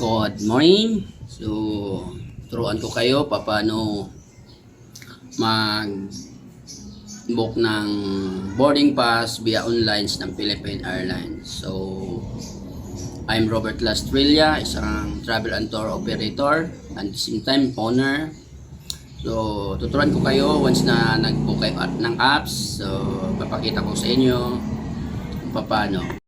Good morning. So, turuan ko kayo paano mag book ng boarding pass via online ng Philippine Airlines. So, I'm Robert Lastrilla, isang travel and tour operator and at the same time owner. So, tuturuan ko kayo once na nag-book kayo ng apps. So, papakita ko sa inyo kung paano.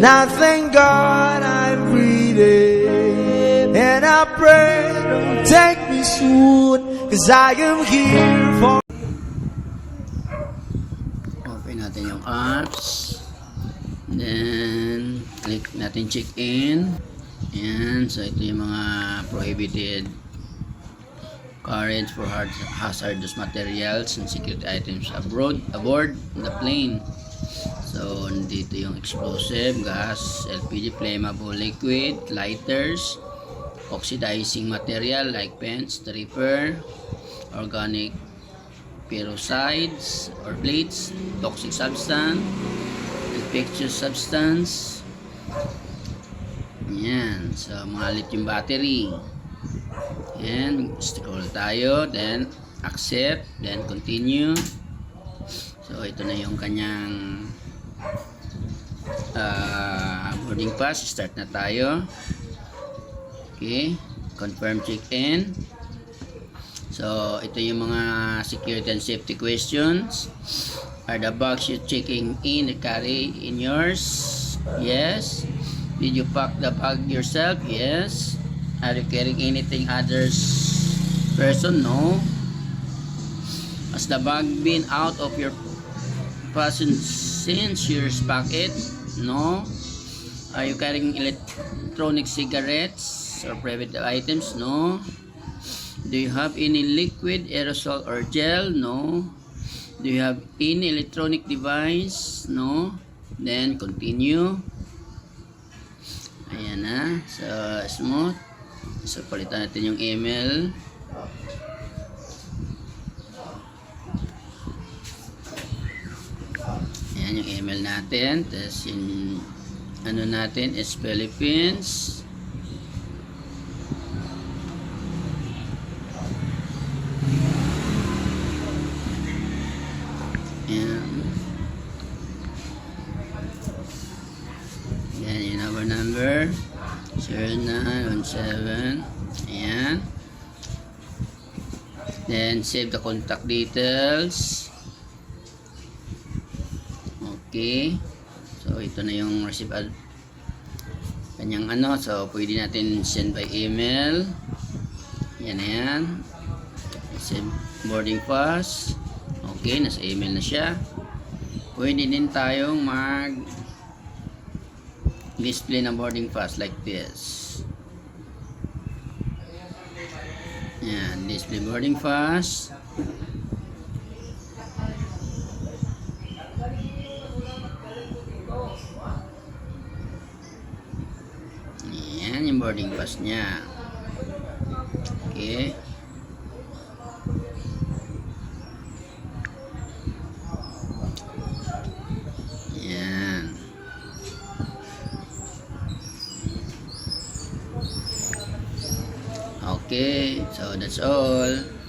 And I thank God I'm breathing. And I pray, don't take me soon, cause I am here for. Open natin yung apps. Then, click natin check-in. Ayan. So, ito yung mga prohibited carriage for hazardous materials and security items abroad, aboard the plane. So, dito yung explosive, gas, LPG, flammable liquid, lighters, oxidizing material like paint, stripper, organic pyrocides or bleach, toxic substance, infectious substance. Yan. So, mga lithium battery. Yan. Scroll tayo. Then, accept. Then, continue. Ito na yung kanyang ah, boarding pass. Start na tayo. Okay. Confirm check-in. So, ito yung mga security and safety questions. Are the bags you checking in carry in yours? Yes. Did you pack the bag yourself? Yes. Are you carrying anything others person? No. Has the bag been out of your since you packed it? No. Are you carrying electronic cigarettes or private items? No. Do you have any liquid, aerosol, or gel? No. Do you have any electronic device? No. Then, continue. Ayan na. So, smooth. So, palitan natin yung email. Ayan yung email natin. Tapos, yung ano natin is Philippines. Ayan. Yan yung number. 0917. Ayan. Then, save the contact details. Okay. So, ito na yung receive ad kanyang ano. So, pwede natin send by email. Yan na yan. Save boarding pass. Okay, nasa email na siya. Pwede din tayong mag display ng boarding pass like this. Yan, display boarding pass. Boarding pass niya. Okay. Yan. Okay, so that's all.